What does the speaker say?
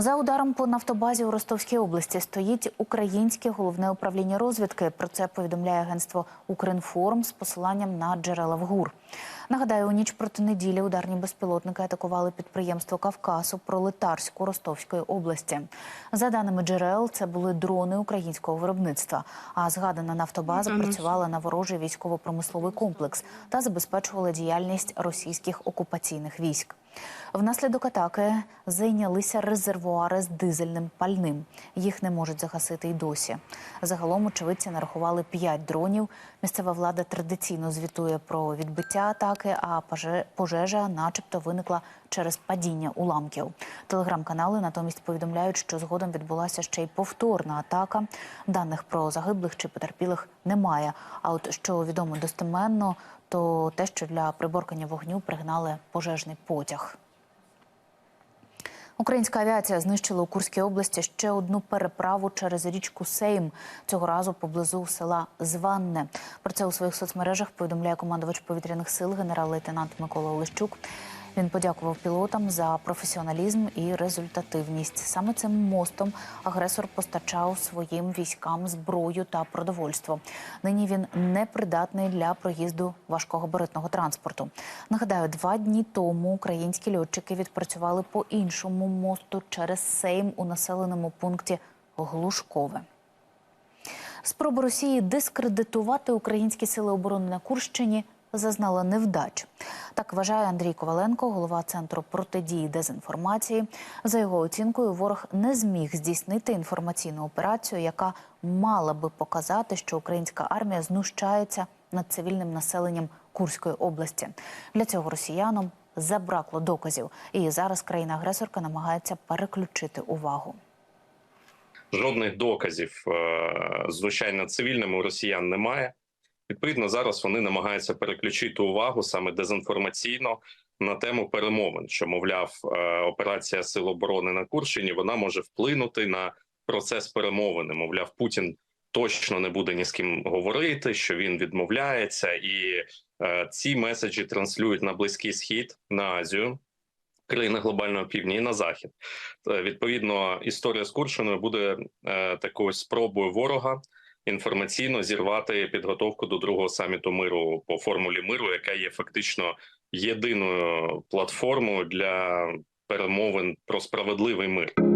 За ударом по нафтобазі у Ростовській області стоїть українське головне управління розвідки. Про це повідомляє агентство Укрінформ з посиланням на джерела в ГУР. Нагадаю, у ніч проти неділі ударні безпілотники атакували підприємство Кавказу пролетарську Ростовської області. За даними джерел, це були дрони українського виробництва. А згадана нафтобаза працювала на ворожий військово-промисловий комплекс та забезпечувала діяльність російських окупаційних військ. Внаслідок атаки зайнялися резервуари з дизельним пальним. Їх не можуть загасити й досі. Загалом очевидці нарахували п'ять дронів. Місцева влада традиційно звітує про відбиття атаки, а поже- пожежа, начебто, виникла через падіння уламків. Телеграм-канали натомість повідомляють, що згодом відбулася ще й повторна атака. Даних про загиблих чи потерпілих немає. А от що відомо достеменно, то те, що для приборкання вогню пригнали пожежний потяг. Українська авіація знищила у Курській області ще одну переправу через річку Сейм. Цього разу поблизу села Званне. Про це у своїх соцмережах повідомляє командувач повітряних сил генерал-лейтенант Микола Олещук. Він подякував пілотам за професіоналізм і результативність. Саме цим мостом агресор постачав своїм військам зброю та продовольство. Нині він непридатний для проїзду важкогабаритного транспорту. Нагадаю, два дні тому українські льотчики відпрацювали по іншому мосту через Сейм у населеному пункті Глушкове. Спроба Росії дискредитувати українські сили оборони на Курщині зазнала невдач. Так вважає Андрій Коваленко, голова центру протидії дезінформації. За його оцінкою, ворог не зміг здійснити інформаційну операцію, яка мала би показати, що українська армія знущається над цивільним населенням Курської області. Для цього росіянам забракло доказів, і зараз країна-агресорка намагається переключити увагу. Жодних доказів е, звичайно цивільними у росіян немає. Відповідно, зараз вони намагаються переключити увагу саме дезінформаційно на тему перемовин, що мовляв, е, операція Сил оборони на Курщині вона може вплинути на процес перемовини. Мовляв, Путін точно не буде ні з ким говорити, що він відмовляється, і е, ці меседжі транслюють на близький схід, на Азію, країни глобального півдня і на захід. Е, Відповідно, історія з Курщиною буде е, такою спробою ворога інформаційно зірвати підготовку до другого саміту миру по формулі миру, яка є фактично єдиною платформою для перемовин про справедливий мир.